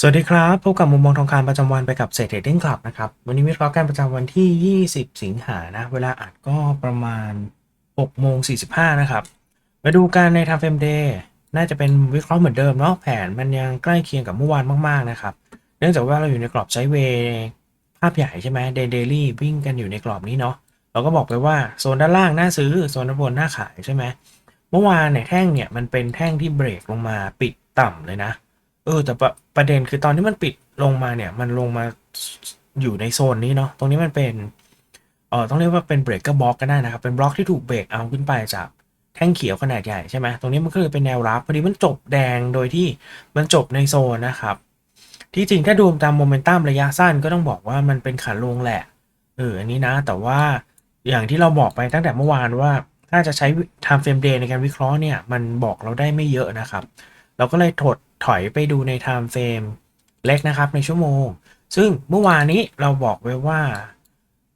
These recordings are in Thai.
สวัสดีครับ พบกับมุมมองทองคำประจำวันไปกับเศรษฐเทรดดิ้งคลับนะครับ วันนี้วิเคราะห์การประจำวันที่ 20 สิงหานะ เวลาอัดก็ประมาณ6โมง45 นะครับ มาดูกันใน Time Frame Day น่าจะเป็นวิเคราะห์เหมือนเดิมเนาะแผนมันยังใกล้เคียงกับเมื่อวานมาก ๆ นะครับ เนื่องจากว่าเราอยู่ในกรอบไซด์เวย์ภาพใหญ่ใช่ไหมเดย์เดลี่วิ่งกันอยู่ในกรอบนี้เนาะเราก็บอกไปว่าโซนด้านล่างน่าซื้อโซนด้านบนน่าขายใช่ไหมเมื่อวานเนี่ยแท่งเนี่ยมันเป็นแท่งที่เบรกลงมาปิดต่ำเลยนะเเออแต่ประประเด็นคือตอนที่มันปิดลงมาเนี่ย มันลงมาอยู่ในโซนนี้เนาะตรงนี้มันเป็นเออต้องเรียกว่าเป็นเบรกเกอร์บล็อกก็ได้นะครับ เป็นบล็อกที่ถูกเบรกเอาขึ้นไปจากแท่งเขียวขนาดใหญ่ใช่ไหมตรงนี้มันก็คือเป็นแนวรับพอดีมันจบแดงโดยที่มันจบในโซนนะครับ ที่จริงถ้าดูตามโมเมนตัมระยะสั้นก็ต้องบอกว่ามันเป็นขาลงแหละเอออันนี้นะ แต่ว่าอย่างที่เราบอกไปตั้งแต่เมื่อวานว่า ถ้าจะใช้ time frame day ในการวิเคราะห์เนี่ย มันบอกเราได้ไม่เยอะนะครับ เราก็เลยถด ถอยไปดูใน time frame เล็กนะครับในชั่วโมง ซึ่งเมื่อวานนี้เราบอกไว้ว่า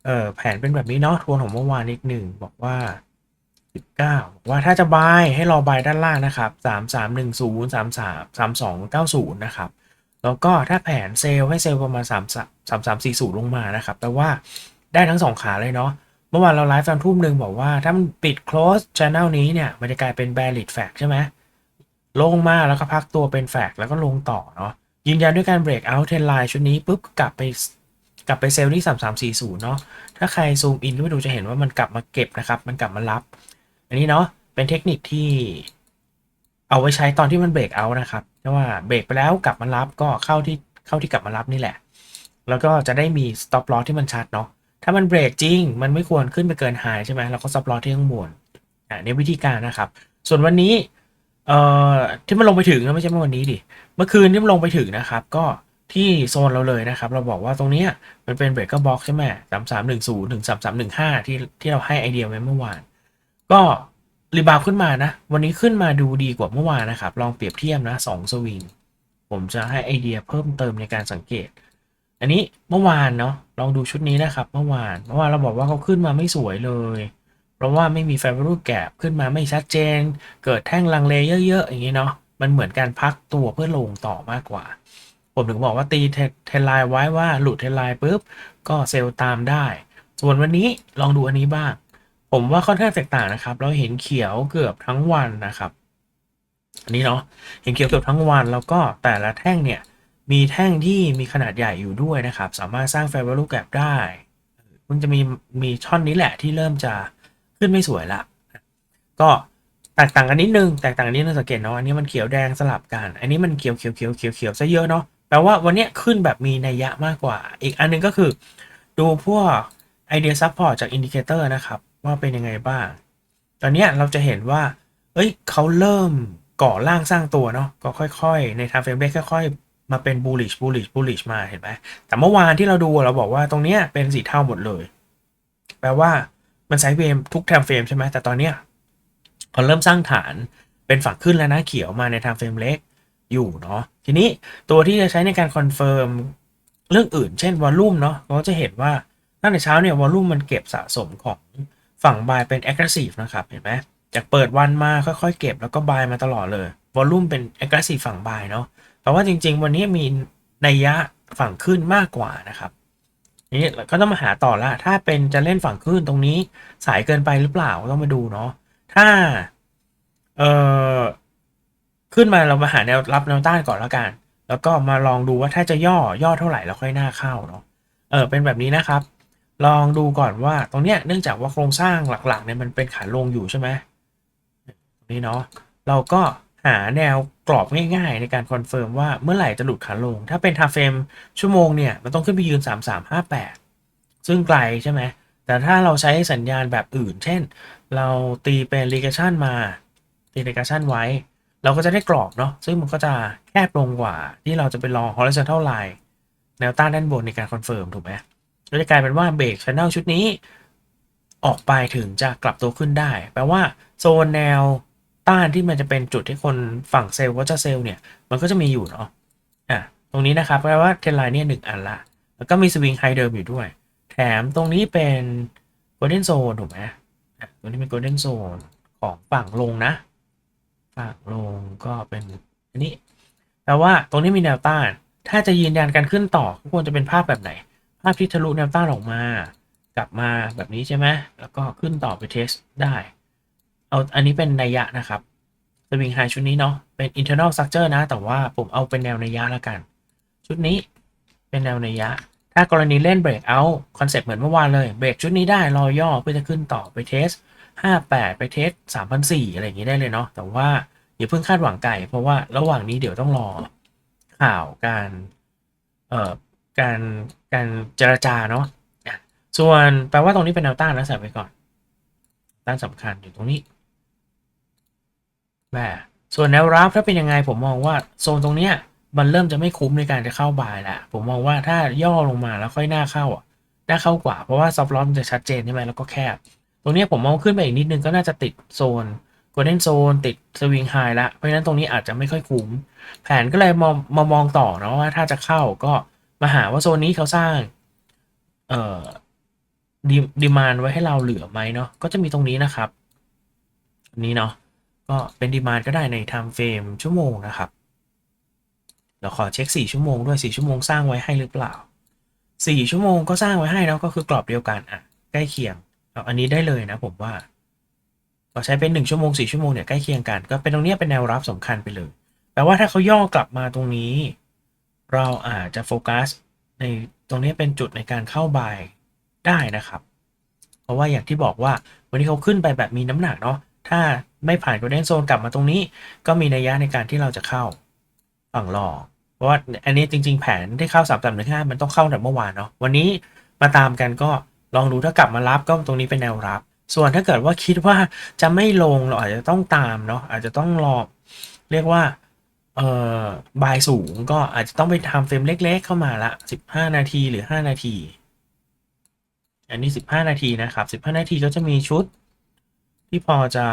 เออแผนเป็นแบบนี้เนาะทวนของเมื่อวานนิดหนึ่งบอกว่า 19บอกว่าถ้าจะบายให้รอบายด้านล่างนะครับ3310 33 3290นะครับแล้วก็ถ้าแผนเซลให้เซลประมาณ 3 3 3 4 0 ลงมานะครับแปลว่าได้ทั้ง 2 ขาเลยเนาะเมื่อวานเราไลฟ์ตอนทุ่มหนึ่งบอกว่าถ้ามันปิด close channel นี้เนี่ย มันจะกลายเป็น bearish flag ใช่ไหม ลงมาแล้วก็พักตัวเป็นแฟกแล้วก็ลงต่อเนาะยืนยันด้วยการ break out 10 line ชุดนี้ปุ๊บกลับไปกลับไปเซลล์ที่ 3340 เนาะถ้าใครซูมอินขึ้นไปดูจะเห็นว่ามันกลับมาเก็บนะครับ มันกลับมารับ อันนี้เนาะเป็นเทคนิคที่เอาไว้ใช้ตอนที่มันเบรกเอานะครับเพราะว่าเบรกไปแล้วกลับมารับก็เข้าที่เข้าที่กลับมารับนี่แหละ แล้วก็จะได้มี stop loss ที่มันชัดเนาะถ้ามันเบรกจริง มันไม่ควรขึ้นไปเกินไฮใช่ไหมเราก็ stop loss ที่ข้างบนอ่าในวิธีการนะครับ ส่วนวันนี้ เอ่อที่มันลงไปถึงนะไม่ใช่เมื่อวันนี้ดิเมื่อคืนที่มันลงไปถึงนะครับ ก็ที่โซนเราเลยนะครับ เราบอกว่าตรงเนี้ยมันเป็นเบรกเกอร์บ็อกใช่ไหมสามสามหนึ่งศูนย์ถึงสามสามหนึ่งห้าที่ที่เราให้ไอเดียไว้เมื่อวาน ก็รีบาวขึ้นมานะ วันนี้ขึ้นมาดูดีกว่าเมื่อวานนะครับ ลองเปรียบเทียบนะสองสวิงผมจะให้ไอเดียเพิ่มเติมในการสังเกต อันนี้เมื่อวานเนาะลองดูชุดนี้นะครับ เมื่อวานเมื่อวานเราบอกว่าเขาขึ้นมาไม่สวยเลย เพราะว่าไม่มี value gap ขึ้นมาไม่ชัดเจน เกิดแท่งลังเลเยอะๆ อย่างนี้เนาะมันเหมือนการพักตัวเพื่อลงต่อมากกว่า ผมถึงบอกว่าตีเทนไลน์ไว้ว่าหลุดเทนไลน์ปุ๊บ ก็เซลล์ตามได้ ส่วนวันนี้ลองดูอันนี้บ้าง ผมว่าค่อนข้างแตกต่างนะครับ เราเห็นเขียวเกือบทั้งวันนะครับอันนี้เนาะเห็นเขียวเกือบทั้งวันแล้วก็แต่ละแท่งเนี่ยมีแท่งที่มีขนาดใหญ่อยู่ด้วยนะครับ สามารถสร้าง fair value gap ได้มันจะมีมีช่อนนี้แหละที่เริ่มจะ ขึ้นไม่สวยละ ก็แตกต่างกันนิดนึงแตกต่างกันนิดนึงสังเกตเนาะอันนี้มันเขียวแดงสลับกัน อันนี้มันเขียวเขียวเขียวเขียวเขียวซะเยอะเนาะแปลว่าวันนี้ขึ้นแบบมีนัยยะมากกว่า อีกอันนึงก็คือ ดูพวกไอเดียซัพพอร์ตจากอินดิเคเตอร์นะครับ ว่าเป็นยังไงบ้าง ตอนนี้เราจะเห็นว่า เอ้ยเขาเริ่มก่อร่างสร้างตัวเนาะก็ค่อยๆ ในทางเฟรมเบค่อยๆ มาเป็น bullish bullish bullish มาเห็นไหมแต่เมื่อวานที่เราดูเราบอกว่าตรงเนี้ยเป็นสีเทาหมดเลย แปลว่า มันไซด์เวมทุกไทมเฟรมใช่ไหมแต่ตอนเนี้ยเขาเริ่มสร้างฐานเป็นฝั่งขึ้นแล้วนะเขียวมาในทม์เฟรมเล็กอยู่เนาะทีนี้ตัวที่จะใช้ในการคอนเฟิร์มเรื่องอื่น เช่นวอลลุ่มเนาะเราจะเห็นว่าตั้งแต่เช้าเนี่ยวอลลุ่มมันเก็บสะสมของฝั่งบายเป็น aggressive นะครับเห็นไหมจากเปิดวันมาค่อยๆ เก็บแล้วก็บายมาตลอดเลยวอลลุ่มเป็น aggressive ฝั่งบายเนาะแต่ว่าจริงๆ วันนี้มีนัยยะฝั่งขึ้นมากกว่านะครับ นี่ก็ต้องมาหาต่อละ ถ้าเป็นจะเล่นฝั่งขึ้นตรงนี้สายเกินไปหรือเปล่าต้องมาดูเนาะ ถ้า เออขึ้นมาเรามาหาแนวรับแนวต้านก่อนแล้วกัน แล้วก็มาลองดูว่าถ้าจะย่อย่อเท่าไหร่แล้วค่อยหน้าเข้าเนาะ เออเป็นแบบนี้นะครับ ลองดูก่อนว่าตรงเนี้ยเนื่องจากว่าโครงสร้างหลักๆเนี่ยมันเป็นขาลงอยู่ใช่ไหมตรงนี้เนาะ เราก็ หาแนวกรอบง่ายๆ ในการคอนเฟิร์มว่าเมื่อไหร่จะหลุดขาลง ถ้าเป็นทาเฟรมชั่วโมงเนี่ยมันต้องขึ้นไปยืน 3358 ซึ่งไกลใช่ไหม แต่ถ้าเราใช้สัญญาณแบบอื่น เช่น เราตีเป็น regression มาตี regression ไว้ เราก็จะได้กรอบเนาะซึ่งมันก็จะแคบลงกว่า ที่เราจะไปรอ horizontal line แนวต้านด้านบนในการคอนเฟิร์มถูกไหมก็จะกลายเป็นว่าเบรก channel ชุดนี้ ออกไปถึงจะกลับตัวขึ้นได้ แปลว่าโซนแนว ต้านที่มันจะเป็นจุดที่คนฝั่งเซลล์ก็จะเซลล์เนี่ย มันก็จะมีอยู่เนาะอะตรงนี้นะครับแปลว่าเทนไลน์เนี่ยหนึ่งอันละ แล้วก็มีสวิงไฮเดิมอยู่ด้วย แถมตรงนี้เป็นโกลเด้นโซนถูกไหมอะตรงนี้เป็นโกลเด้นโซนของฝั่งลงนะฝั่งลงก็เป็นอันนี้แปลว่าตรงนี้มีแนวต้าน ถ้าจะยืนยันการขึ้นต่อก็ควรจะเป็นภาพแบบไหน ภาพที่ทะลุแนวต้านออกมา กลับมาแบบนี้ใช่ไหมแล้วก็ขึ้นต่อไปเทสได้ เอาอันนี้เป็นนัยยะนะครับสวิงไฮชุดนี้เนาะเป็น internal structure นะ แต่ว่าผมเอาเป็นแนวนัยยะละกัน ชุดนี้เป็นแนวนัยยะ ถ้ากรณีเล่นเบรกเอาคอนเซ็ปต์เหมือนเมื่อวานเลย เบรกชุดนี้ได้รอย่อเพื่อจะขึ้นต่อไปเทส58 ไปเทส3,004อะไรอย่างนี้ได้เลยเนาะแต่ว่าอย่าเพิ่งคาดหวังไก่ เพราะว่าระหว่างนี้เดี๋ยวต้องรอข่าวการเอ่อการการเจรจาเนาะส่วนแปลว่าตรงนี้เป็นแนวต้านนะใส่ไว้ก่อนต้านสำคัญอยู่ตรงนี้ แม่ส่วนแนวรับถ้าเป็นยังไงผมมองว่าโซนตรงเนี้ยมันเริ่มจะไม่คุ้มในการจะเข้าบายแล้วผมมองว่าถ้าย่อลงมาแล้วค่อยหน้าเข้าอะน่าเข้ากว่าเพราะว่าซับลอสมันจะชัดเจนใช่ไหมแล้วก็แคบ ตรงนี้ผมมองขึ้นไปอีกนิดนึงก็น่าจะติดโซน g o l d e n Zone ติดสวิงไฮละเพราะฉะนั้นตรงนี้อาจจะไม่ค่อยคุ้ม แผนก็เลยมองมามองต่อเนาะว่าถ้าจะเข้าก็มาหาว่าโซนนี้เขาสร้างเอ่อดีดีมานไว้ให้เราเหลือไหมเนาะก็จะมีตรงนี้นะครับนนี้เนาะ ก็เป็นดีมานก็ได้ใน time frame ชั่วโมงนะครับ เราขอเช็ค 4 ชั่วโมงด้วย 4 ชั่วโมงสร้างไว้ให้หรือเปล่า 4 ชั่วโมงก็สร้างไว้ให้แล้วก็คือกรอบเดียวกันอะใกล้เคียงเอาอันนี้ได้เลยนะผมว่าก็ใช้เป็น 1 ชั่วโมง 4 ชั่วโมงเนี่ยใกล้เคียงกัน ก็เป็นตรงนี้เป็นแนวรับสำคัญไปเลยแปลว่าถ้าเขาย่อกลับมาตรงนี้ เราอาจจะโฟกัสในตรงนี้เป็นจุดในการเข้าบายได้นะครับ เพราะว่าอย่างที่บอกว่าวันนี้เขาขึ้นไปแบบมีน้ำหนักเนาะ ถ้าไม่ผ่านโกลเด้นโซนกลับมาตรงนี้ ก็มีนัยยะในการที่เราจะเข้าฝั่งรอ เพราะว่าอันนี้จริง ๆ แผนที่เข้าสามสามหนึ่งห้ามันต้องเข้าแต่เมื่อวานเนาะวันนี้มาตามกันก็ลองดูถ้ากลับมารับก็ตรงนี้เป็นแนวรับ ส่วนถ้าเกิดว่าคิดว่าจะไม่ลงเราอาจจะต้องตามเนาะอาจจะต้องรอเรียกว่าเอ่อบายสูงก็อาจจะต้องไปทำเฟรมเล็ก ๆ เข้ามาละ 15 นาทีหรือ 5 นาที อันนี้ 15 นาทีนะครับ 15 นาทีก็จะมีชุด ที่พอจะ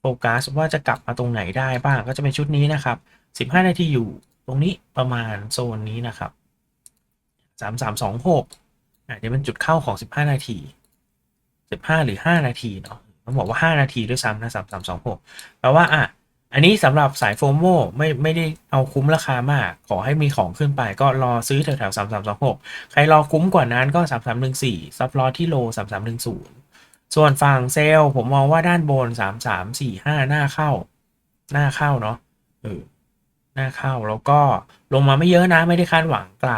โฟกัสว่าจะกลับมาตรงไหนได้บ้างก็จะเป็นชุดนี้นะครับ 15 นาทีอยู่ตรงนี้ประมาณโซนนี้นะครับ 3326อาจจะเป็นจุดเข้าของ 15 นาที 15 หรือ 5 นาทีเนาะต้องบอกว่า 5 นาทีด้วยซ้ำนะ3326แปลว่าอะอันนี้สำหรับสายโฟโมไม่ไม่ได้เอาคุ้มราคามาก ขอให้มีของขึ้นไปก็รอซื้อแถวๆสามสามสองหกใครรอคุ้มกว่านั้นก็สามสามหนึ่งสี่ซับลอที่โลสามสามหนึ่งศูนย์ ส่วนฝั่งเซลล์ผมมองว่าด้านบนสามสามสี่ห้าหน้าเข้า หน้าเข้าเนาะเออหน้าเข้าแล้วก็ลงมาไม่เยอะนะไม่ได้คาดหวังไกล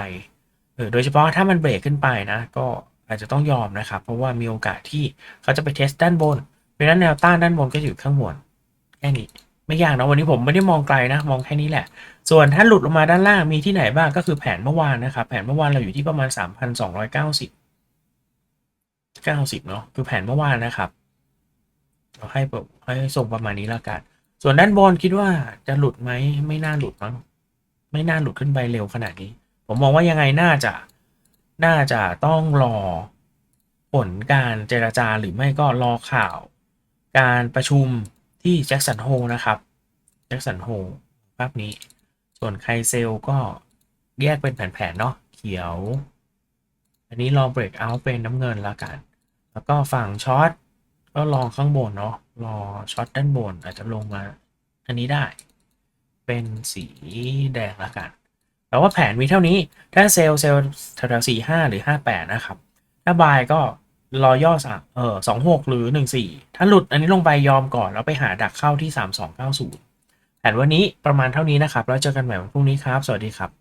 เออโดยเฉพาะถ้ามันเบรกขึ้นไปนะ ก็อาจจะต้องยอมนะครับ เพราะว่ามีโอกาสที่เขาจะไปเทสด้านบนเพราะฉะนั้นแนวต้านด้านบนก็อยู่ข้างบนแค่นี้ไม่ยากนะวันนี้ผมไม่ได้มองไกลนะมองแค่นี้แหละ ส่วนถ้าหลุดลงมาด้านล่างมีที่ไหนบ้างก็คือแผนเมื่อวานนะครับ แผนเมื่อวานเราอยู่ที่ประมาณ 3,290 90 เนาะคือแผนเมื่อวานนะครับเราให้แบบให้ส่งประมาณนี้แล้วกัน ส่วนด้านบนคิดว่าจะหลุดไหมไม่น่าหลุดมั้งไม่น่าหลุดขึ้นไปเร็วขนาดนี้ ผมมองว่ายังไงน่าจะน่าจะต้องรอผลการเจรจาหรือไม่ก็รอข่าว การประชุมที่แจ็คสันโฮนะครับแจ็คสันโฮภาพนี้ ส่วนไคเซลก็แยกเป็นแผนๆเนาะเขียว อันนี้ลองเบรกเอาเป็นน้ำเงินละกัน แล้วก็ฝั่งช็อตก็ลองข้างบนเนาะรอช็อตด้านบนอาจจะลงมาอันนี้ได้ เป็นสีแดงละกันแปลว่าแผนมีเท่านี้ ถ้าเซลล์เซลล์แถวๆสี่ห้าหรือห้าแปดนะครับ ถ้าบายก็รอย่อสามเออสองหกหรือหนึ่งสี่ถ้าหลุดอันนี้ลงไปยอมก่อน แล้วไปหาดักเข้าที่สามสองเก้าศูนย์แผนวันนี้ประมาณเท่านี้นะครับ แล้วเจอกันใหม่วันพรุ่งนี้ครับ สวัสดีครับ